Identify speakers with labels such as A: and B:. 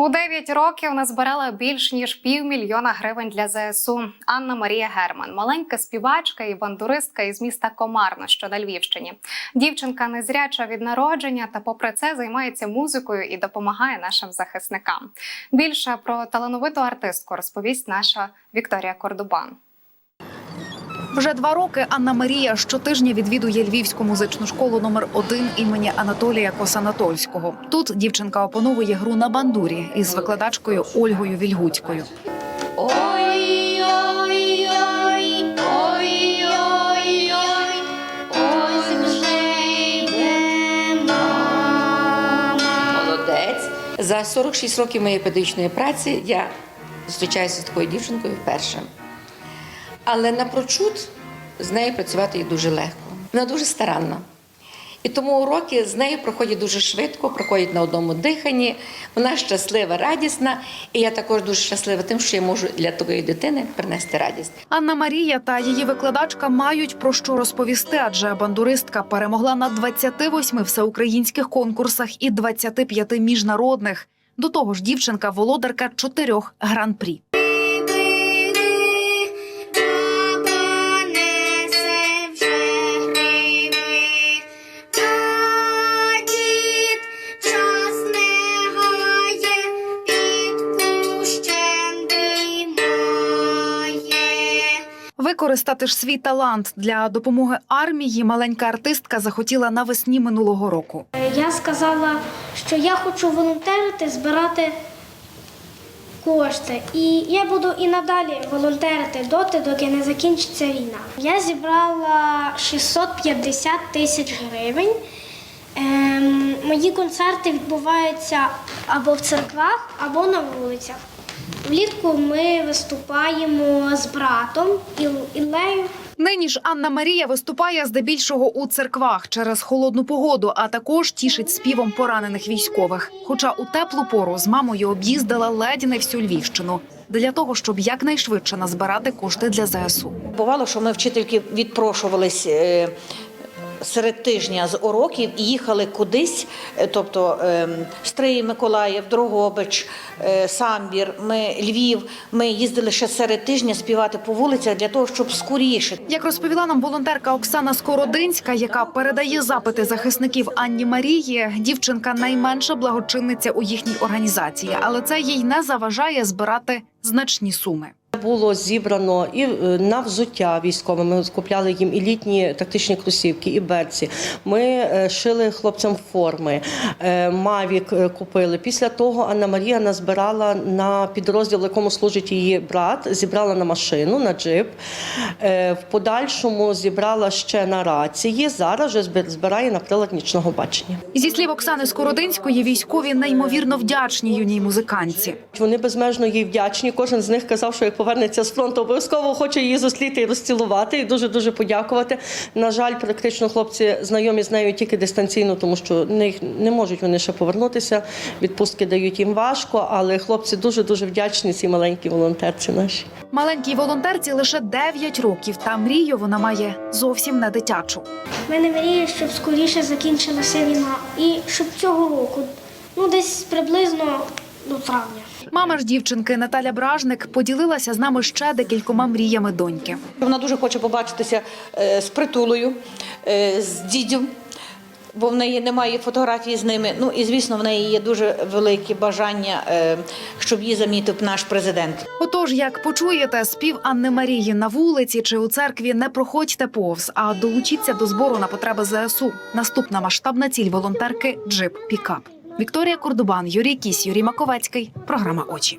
A: У 9 років назбирала більш ніж півмільйона гривень для ЗСУ. Анна Марія Герман, маленька співачка і бандуристка із міста Комарно, що на Львівщині. Дівчинка незряча від народження, та попри це займається музикою і допомагає нашим захисникам. Більше про талановиту артистку розповість наша Вікторія Кордубан.
B: Вже два роки Анна Марія щотижня відвідує Львівську музичну школу номер 1 імені Анатолія Косанатольського. Тут дівчинка опановує гру на бандурі із викладачкою Ольгою Вільгуцькою.
C: За 46 років моєї педагогічної праці я зустрічаюся з такою дівчинкою вперше. Але напрочуд з нею працювати є дуже легко. Вона дуже старанна. І тому уроки з нею проходять дуже швидко, проходять на одному диханні. Вона щаслива, радісна. І я також дуже щаслива тим, що я можу для такої дитини принести радість.
B: Анна Марія та її викладачка мають про що розповісти, адже бандуристка перемогла на 28 всеукраїнських конкурсах і 25 міжнародних. До того ж, дівчинка володарка чотирьох гран-прі. Використати ж свій талант для допомоги армії маленька артистка захотіла навесні минулого року.
D: Я сказала, що я хочу волонтерити, збирати кошти. І я буду і надалі волонтерити доти, доки не закінчиться війна. Я зібрала 650 тисяч гривень. Ем, мої концерти відбуваються або в церквах, або на вулицях. Влітку ми виступаємо з братом Іл- Іллею.
B: Нині ж Анна Марія виступає здебільшого у церквах через холодну погоду, а також тішить співом поранених військових. Хоча у теплу пору з мамою об'їздила ледь не всю Львівщину для того, щоб якнайшвидше назбирати кошти для ЗСУ.
E: Бувало, що ми вчительки відпрошувались е, серед тижня з уроків і їхали кудись, е, тобто е, Стрий, Миколаїв, Дрогобич, е, Самбір, ми Львів. Ми їздили ще серед тижня співати по вулицях для того, щоб скоріше.
B: Як розповіла нам волонтерка Оксана Скородинська, яка передає запити захисників Анні Марії, дівчинка найменша благочинниця у їхній організації, але це їй не заважає збирати значні суми.
F: Було зібрано і е, на взуття військове. Ми купляли їм і літні тактичні кросівки, і берці. Ми е, шили хлопцям форми, е, мавік купили. Після того Анна Марія назбирала на підрозділ, в якому служить її брат, зібрала на машину, на джип. В подальшому зібрала ще на рації. Зараз вже збирає на прилад нічного бачення.
B: Зі слів Оксани Скородинської, військові неймовірно вдячні юній музиканці.
F: Вони безмежно їй вдячні. Кожен з них казав, що як повернеться з фронту, обов'язково хоче її зустріти і розцілувати, і дуже дуже подякувати. На жаль, практично хлопці знайомі з нею тільки дистанційно, тому що не, не можуть вони ще повернутися. Відпустки дають їм важко, але хлопці дуже дуже вдячні цій маленькій волонтерці нашій.
B: Маленькій волонтерці лише 9 років, та мрію вона має зовсім не дитячу.
D: В мене мрія, щоб скоріше закінчилася війна. І щоб цього року, ну десь приблизно до травня.
B: Мама ж дівчинки Наталя Бражник поділилася з нами ще декількома мріями доньки.
E: Вона дуже хоче побачитися е, з притулою, е, з діддю, бо в неї немає фотографії з ними. Ну і звісно, в неї є дуже велике бажання, е, щоб її замітив наш президент.
B: Отож, як почуєте спів Анни Марії на вулиці чи у церкві, не проходьте повз, а долучіться до збору на потреби ЗСУ. Наступна масштабна ціль волонтерки Джип Пікап. Вікторія Кордубан, Юрій Кісь, Юрій Маковецький. Програма Очі.